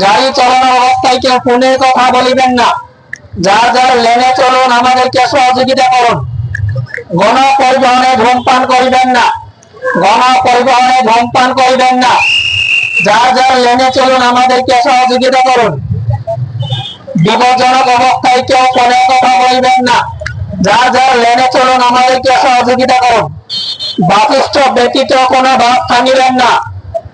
গাড়ি চালানো অবস্থায় কেউ ফোনের কথা বলিবেন না। যার যার লেনে চলুন, আমাদেরকে সহযোগিতা করুন। গণ পরিবহনে ধূমপান করিবেন না। গণ পরিবহনে ধূমপান করিবেন না। যার যার লেনে চলুন, আমাদেরকে সহযোগিতা করুন। বিপজ্জনক অবস্থায় কেউ ফোনের কথা বলিবেন না। যার যার লেনে চলুন, আমাদেরকে সহযোগিতা করুন। বাতিষ্ঠ ব্যতীত কোনো ভাব থামিবেন না।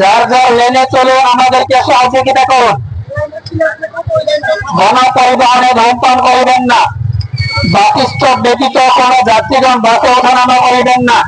যার যার লেনে চলে, আমাদেরকে সহযোগিতা করুন। পরিবহনে ধূমপান করিবেন না। বাতিষ্ঠ ব্যতীত কোনো যাত্রীগণ বাসে ওঠানামা করিবেন না।